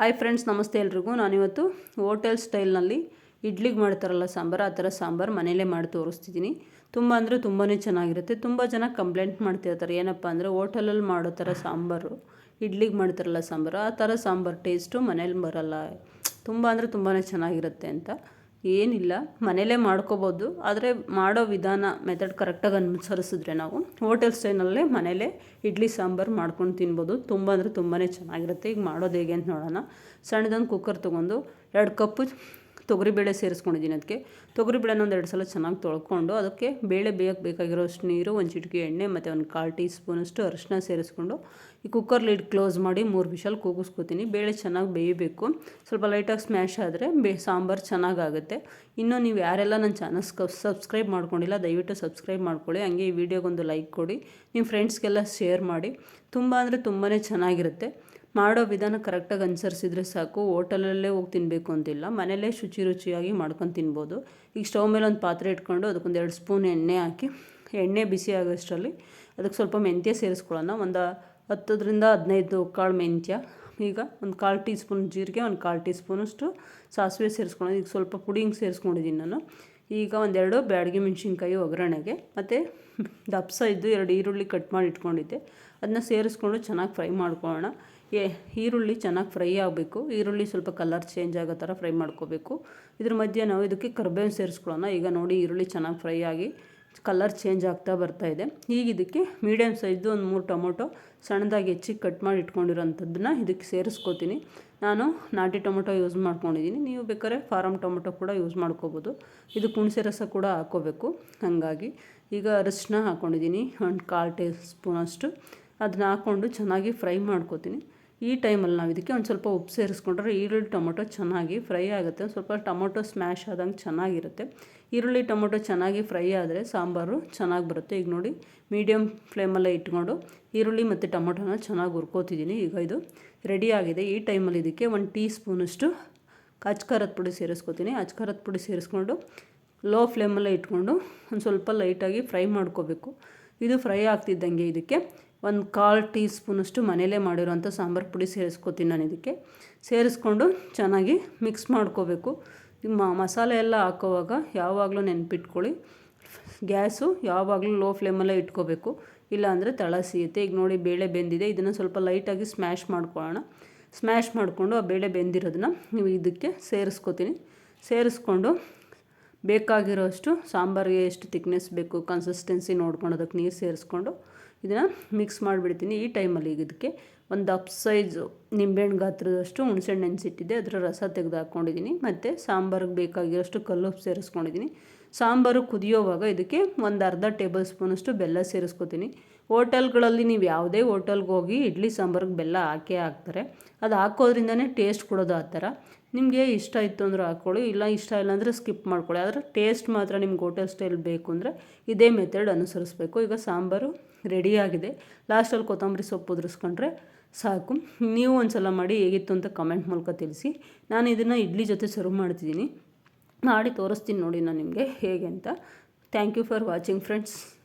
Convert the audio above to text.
Hi friends ನಮಸ್ತೆ ಎಲ್ರಿಗೂ. ನಾನಿವತ್ತು ಹೋಟೆಲ್ ಸ್ಟೈಲ್ನಲ್ಲಿ ಇಡ್ಲಿಗೆ ಮಾಡ್ತಾರಲ್ಲ ಸಾಂಬಾರು, ಆ ಥರ ಸಾಂಬಾರು ಮನೆಯಲ್ಲೇ ಮಾಡಿ ತೋರಿಸ್ತಿದ್ದೀನಿ. ತುಂಬ ಅಂದರೆ ತುಂಬಾ ಚೆನ್ನಾಗಿರುತ್ತೆ. ತುಂಬ ಜನ ಕಂಪ್ಲೇಂಟ್ ಮಾಡ್ತಿರ್ತಾರೆ. ಏನಪ್ಪ ಅಂದರೆ ಹೋಟೆಲಲ್ಲಿ ಮಾಡೋ ಥರ ಸಾಂಬಾರು, ಇಡ್ಲಿಗೆ ಮಾಡ್ತಾರಲ್ಲ ಸಾಂಬಾರು, ಆ ಥರ ಸಾಂಬಾರು ಟೇಸ್ಟು ಮನೇಲಿ ಬರಲ್ಲ. ತುಂಬ ಅಂದರೆ ತುಂಬಾ ಚೆನ್ನಾಗಿರುತ್ತೆ ಅಂತ. ಏನಿಲ್ಲ, ಮನೇಲೇ ಮಾಡ್ಕೋಬೋದು. ಆದರೆ ಮಾಡೋ ವಿಧಾನ ಮೆಥಡ್ ಕರೆಕ್ಟಾಗಿ ಅನುಸರಿಸಿದ್ರೆ ನಾವು ಹೋಟೆಲ್ ಸ್ಟೈನಲ್ಲೇ ಮನೇಲೇ ಇಡ್ಲಿ, ಸಾಂಬಾರು ಮಾಡ್ಕೊಂಡು ತಿನ್ಬೋದು. ತುಂಬ ಅಂದರೆ ತುಂಬಾ ಚೆನ್ನಾಗಿರುತ್ತೆ. ಈಗ ಮಾಡೋದು ಹೇಗೆ ಅಂತ ನೋಡೋಣ. ಸಣ್ಣದೊಂದು ಕುಕ್ಕರ್ ತೊಗೊಂಡು ಎರಡು ಕಪ್ಪು ತೊಗರಿಬೇಳೆ ಸೇರಿಸ್ಕೊಂಡಿದ್ದೀನಿ ಅದಕ್ಕೆ. ತೊಗರಿಬೇಳೆನ ಎರಡು ಸಲ ಚೆನ್ನಾಗಿ ತೊಳ್ಕೊಂಡು ಅದಕ್ಕೆ ಬೇಳೆ ಬೇಯಕ್ಕೆ ಬೇಕಾಗಿರೋಷ್ಟು ನೀರು, ಒಂದು ಚಿಟಿಕೆ ಎಣ್ಣೆ ಮತ್ತು ಒಂದು ಕಾಲು ಟೀ ಸ್ಪೂನಷ್ಟು ಅರಿಶಿನ ಸೇರಿಸ್ಕೊಂಡು ಈ ಕುಕ್ಕರ್ ಲಿಡ್ ಕ್ಲೋಸ್ ಮಾಡಿ ಮೂರು ವಿಷಲ್ ಕೂಗಿಸ್ಕೊತೀನಿ. ಬೇಳೆ ಚೆನ್ನಾಗಿ ಬೇಯಬೇಕು. ಸ್ವಲ್ಪ ಲೈಟಾಗಿ ಸ್ಮ್ಯಾಶ್ ಆದರೆ ಬೇ ಸಾಂಬಾರು ಚೆನ್ನಾಗಾಗುತ್ತೆ. ಇನ್ನು ನೀವು ಯಾರೆಲ್ಲ ನನ್ನ ಚಾನಲ್ ಸಬ್ಸ್ಕ್ರೈಬ್ ಮಾಡ್ಕೊಂಡಿಲ್ಲ, ದಯವಿಟ್ಟು ಸಬ್ಸ್ಕ್ರೈಬ್ ಮಾಡ್ಕೊಳ್ಳಿ. ಹಂಗೆ ಈ ವಿಡಿಯೋಗೊಂದು ಲೈಕ್ ಕೊಡಿ. ನಿಮ್ಮ ಫ್ರೆಂಡ್ಸ್ಗೆಲ್ಲ ಶೇರ್ ಮಾಡಿ. ತುಂಬ ಅಂದರೆ ತುಂಬಾ ಚೆನ್ನಾಗಿರುತ್ತೆ. ಮಾಡೋ ವಿಧಾನ ಕರೆಕ್ಟಾಗಿ ಅನುಸರಿಸಿದ್ರೆ ಸಾಕು. ಹೋಟೆಲಲ್ಲೇ ಹೋಗಿ ತಿನ್ನಬೇಕು ಅಂತಿಲ್ಲ. ಮನೆಯಲ್ಲೇ ಶುಚಿ ರುಚಿಯಾಗಿ ಮಾಡ್ಕೊಂಡು ತಿನ್ಬೋದು. ಈಗ ಸ್ಟವ್ ಮೇಲೆ ಒಂದು ಪಾತ್ರೆ ಇಟ್ಕೊಂಡು ಅದಕ್ಕೊಂದು ಎರಡು ಸ್ಪೂನ್ ಎಣ್ಣೆ ಹಾಕಿ, ಎಣ್ಣೆ ಬಿಸಿ ಆಗೋಷ್ಟರಲ್ಲಿ ಅದಕ್ಕೆ ಸ್ವಲ್ಪ ಮೆಂತ್ಯ ಸೇರಿಸ್ಕೊಳ್ಳೋಣ. ಒಂದು ಹತ್ತರಿಂದ ಹದಿನೈದು ಕಾಳು ಮೆಂತ್ಯ, ಈಗ ಒಂದು ಕಾಲು ಟೀ ಸ್ಪೂನ್ ಜೀರಿಗೆ, ಒಂದು ಕಾಲು ಟೀ ಸ್ಪೂನಷ್ಟು ಸಾಸಿವೆ ಸೇರಿಸ್ಕೊಳ್ಳೋದು ಈಗ ಸ್ವಲ್ಪ ಪುಡಿಂಗ್ ಸೇರಿಸ್ಕೊಂಡಿದ್ದೀನಿ ನಾನು. ಈಗ ಒಂದೆರಡು ಬ್ಯಾಡಗಿ ಮೆಣಸಿನ್ಕಾಯಿ ಒಗ್ಗರಣೆಗೆ ಮತ್ತು ದಪ್ಸ ಇದ್ದು ಎರಡು ಈರುಳ್ಳಿ ಕಟ್ ಮಾಡಿ ಇಟ್ಕೊಂಡಿದ್ದೆ. ಅದನ್ನ ಸೇರಿಸ್ಕೊಂಡು ಚೆನ್ನಾಗಿ ಫ್ರೈ ಮಾಡ್ಕೊಳ್ಳೋಣ. ಏ ಈರುಳ್ಳಿ ಚೆನ್ನಾಗಿ ಫ್ರೈ ಆಗಬೇಕು. ಈರುಳ್ಳಿ ಸ್ವಲ್ಪ ಕಲರ್ ಚೇಂಜ್ ಆಗೋ ಥರ ಫ್ರೈ ಮಾಡ್ಕೋಬೇಕು. ಇದ್ರ ಮಧ್ಯೆ ನಾವು ಇದಕ್ಕೆ ಕರ್ಬೇವು ಸೇರಿಸ್ಕೊಳ್ಳೋಣ. ಈಗ ನೋಡಿ ಈರುಳ್ಳಿ ಚೆನ್ನಾಗಿ ಫ್ರೈ ಆಗಿ ಕಲರ್ ಚೇಂಜ್ ಆಗ್ತಾ ಬರ್ತಾ ಇದೆ. ಈಗ ಇದಕ್ಕೆ ಮೀಡಿಯಮ್ ಸೈಜ್ದು ಒಂದು ಮೂರು ಟೊಮೊಟೊ ಸಣ್ಣದಾಗಿ ಹೆಚ್ಚಿ ಕಟ್ ಮಾಡಿ ಇಟ್ಕೊಂಡಿರೋಂಥದ್ದನ್ನ ಇದಕ್ಕೆ ಸೇರಿಸ್ಕೋತೀನಿ. ನಾನು ನಾಟಿ ಟೊಮೊಟೊ ಯೂಸ್ ಮಾಡ್ಕೊಂಡಿದ್ದೀನಿ ನೀವು ಬೇಕಾದ್ರೆ ಫಾರಮ್ ಟೊಮೊಟೊ ಕೂಡ ಯೂಸ್ ಮಾಡ್ಕೋಬೋದು. ಇದು ಹುಣಸೆ ರಸ ಕೂಡ ಹಾಕ್ಕೋಬೇಕು ಹಾಗಾಗಿ ಈಗ ಅರಿಶಿನ ಹಾಕ್ಕೊಂಡಿದ್ದೀನಿ ಒಂದು ಕಾಲು ಟೇಬಲ್ ಸ್ಪೂನಷ್ಟು ಅದನ್ನ ಹಾಕ್ಕೊಂಡು ಚೆನ್ನಾಗಿ ಫ್ರೈ ಮಾಡ್ಕೋತೀನಿ. ಈ ಟೈಮಲ್ಲಿ ನಾವು ಇದಕ್ಕೆ ಒಂದು ಸ್ವಲ್ಪ ಉಪ್ಪು ಸೇರಿಸ್ಕೊಂಡ್ರೆ ಈರುಳ್ಳಿ, ಟೊಮೊಟೊ ಚೆನ್ನಾಗಿ ಫ್ರೈ ಆಗುತ್ತೆ. ಸ್ವಲ್ಪ ಟೊಮೊಟೊ ಸ್ಮ್ಯಾಶ್ ಆದಂಗೆ ಚೆನ್ನಾಗಿರುತ್ತೆ. ಈರುಳ್ಳಿ, ಟೊಮೊಟೊ ಚೆನ್ನಾಗಿ ಫ್ರೈ ಆದರೆ ಸಾಂಬಾರು ಚೆನ್ನಾಗಿ ಬರುತ್ತೆ. ಈಗ ನೋಡಿ ಮೀಡಿಯಮ್ ಫ್ಲೇಮಲ್ಲೇ ಇಟ್ಕೊಂಡು ಈರುಳ್ಳಿ ಮತ್ತು ಟೊಮೊಟೊನ ಚೆನ್ನಾಗಿ ಹುರ್ಕೋತಿದ್ದೀನಿ. ಈಗ ಇದು ರೆಡಿ ಆಗಿದೆ. ಈ ಟೈಮಲ್ಲಿ ಇದಕ್ಕೆ ಒಂದು ಟೀ ಸ್ಪೂನಷ್ಟು ಅಚ್ಕಾರದ ಪುಡಿ ಸೇರಿಸ್ಕೊತೀನಿ. ಅಚ್ಕಾರದ ಪುಡಿ ಸೇರಿಸ್ಕೊಂಡು ಲೋ ಫ್ಲೇಮಲ್ಲೇ ಇಟ್ಕೊಂಡು ಒಂದು ಸ್ವಲ್ಪ ಲೈಟಾಗಿ ಫ್ರೈ ಮಾಡ್ಕೋಬೇಕು. ಇದು ಫ್ರೈ ಆಗ್ತಿದ್ದಂಗೆ ಇದಕ್ಕೆ ಒಂದು ಕಾಲು ಟೀ ಸ್ಪೂನಷ್ಟು ಮನೇಲೇ ಮಾಡಿರೋಂಥ ಸಾಂಬಾರು ಪುಡಿ ಸೇರಿಸ್ಕೊತೀನಿ ನಾನು ಇದಕ್ಕೆ. ಸೇರಿಸ್ಕೊಂಡು ಚೆನ್ನಾಗಿ ಮಿಕ್ಸ್ ಮಾಡ್ಕೋಬೇಕು. ನಿಮ್ಮ ಮಸಾಲೆ ಎಲ್ಲ ಹಾಕೋವಾಗ ಯಾವಾಗಲೂ ನೆನ್ಪಿಟ್ಕೊಳ್ಳಿ. ಗ್ಯಾಸು ಯಾವಾಗಲೂ ಲೋ ಫ್ಲೇಮಲ್ಲೇ ಇಟ್ಕೋಬೇಕು. ಇಲ್ಲಾಂದರೆ ತಳ ಸಿಗುತ್ತೆ ಈಗ ನೋಡಿ ಬೇಳೆ ಬೆಂದಿದೆ. ಇದನ್ನು ಸ್ವಲ್ಪ ಲೈಟಾಗಿ ಸ್ಮ್ಯಾಶ್ ಮಾಡ್ಕೊಳ್ಳೋಣ. ಸ್ಮ್ಯಾಶ್ ಮಾಡಿಕೊಂಡು ಆ ಬೇಳೆ ಬೆಂದಿರೋದನ್ನ ನೀವು ಇದಕ್ಕೆ ಸೇರಿಸ್ಕೊತೀನಿ. ಸೇರಿಸ್ಕೊಂಡು ಬೇಕಾಗಿರೋಷ್ಟು ಸಾಂಬಾರಿಗೆ ಎಷ್ಟು ತಿಕ್ನೆಸ್ ಬೇಕು ಕನ್ಸಿಸ್ಟೆನ್ಸಿ ನೋಡ್ಕೊಂಡು ಅದಕ್ಕೆ ನೀರು ಸೇರಿಸ್ಕೊಂಡು ಇದನ್ನು ಮಿಕ್ಸ್ ಮಾಡಿಬಿಡ್ತೀನಿ. ಈ ಟೈಮಲ್ಲಿ ಈಗ ಇದಕ್ಕೆ ಒಂದು ಅಪ್ ಸೈಜು ನಿಂಬೆಹಣ್ಣು ಗಾತ್ರದಷ್ಟು ಹುಣಸೆಹಣ್ಣು ನೆನೆಸಿಟ್ಟಿದ್ದೆ. ಅದರ ರಸ ತೆಗೆದು ಹಾಕ್ಕೊಂಡಿದ್ದೀನಿ ಮತ್ತು ಸಾಂಬಾರಿಗೆ ಬೇಕಾಗಿರೋಷ್ಟು ಕಲ್ಲುಪ್ಪು ಸೇರಿಸ್ಕೊಂಡಿದ್ದೀನಿ. ಸಾಂಬಾರು ಕುದಿಯೋವಾಗ ಇದಕ್ಕೆ ಒಂದು ಅರ್ಧ ಟೇಬಲ್ ಸ್ಪೂನಷ್ಟು ಬೆಲ್ಲ ಸೇರಿಸ್ಕೊತೀನಿ. ಹೋಟೆಲ್ಗಳಲ್ಲಿ ನೀವು ಯಾವುದೇ ಹೋಟೆಲ್ಗೆ ಹೋಗಿ ಇಡ್ಲಿ ಸಾಂಬಾರಿಗೆ ಬೆಲ್ಲ ಹಾಕೇ ಹಾಕ್ತಾರೆ. ಅದು ಹಾಕೋದ್ರಿಂದನೇ ಟೇಸ್ಟ್ ಕೊಡೋದು ಆ ಥರ. ನಿಮಗೆ ಇಷ್ಟ ಇತ್ತು ಅಂದ್ರೆ ಹಾಕ್ಕೊಳ್ಳಿ ಇಲ್ಲ ಇಷ್ಟ ಇಲ್ಲ ಅಂದರೆ ಸ್ಕಿಪ್ ಮಾಡ್ಕೊಳ್ಳಿ. ಆದರೆ ಟೇಸ್ಟ್ ಮಾತ್ರ ನಿಮ್ಗೆ ಹೋಟೆಲ್ ಸ್ಟೈಲ್ ಬೇಕು ಅಂದರೆ ಇದೇ ಮೆಥಡ್ ಅನುಸರಿಸ್ಬೇಕು. ಈಗ ಸಾಂಬಾರು ರೆಡಿಯಾಗಿದೆ ಲಾಸ್ಟಲ್ಲಿ ಕೊತ್ತಂಬರಿ ಸೊಪ್ಪು ಉದುರಿಸ್ಕೊಂಡ್ರೆ ಸಾಕು. ನೀವು ಒಂದು ಸಲ ಮಾಡಿ ಹೇಗಿತ್ತು ಅಂತ ಕಮೆಂಟ್ ಮೂಲಕ ತಿಳಿಸಿ. ನಾನು ಇದನ್ನು ಇಡ್ಲಿ ಜೊತೆ ಸರ್ವ್ ಮಾಡ್ತಿದ್ದೀನಿ. ಮಾಡಿ ತೋರಿಸ್ತೀನಿ ನೋಡಿ ನಾನು ನಿಮಗೆ ಹೇಗೆ ಅಂತ. Thank you for watching friends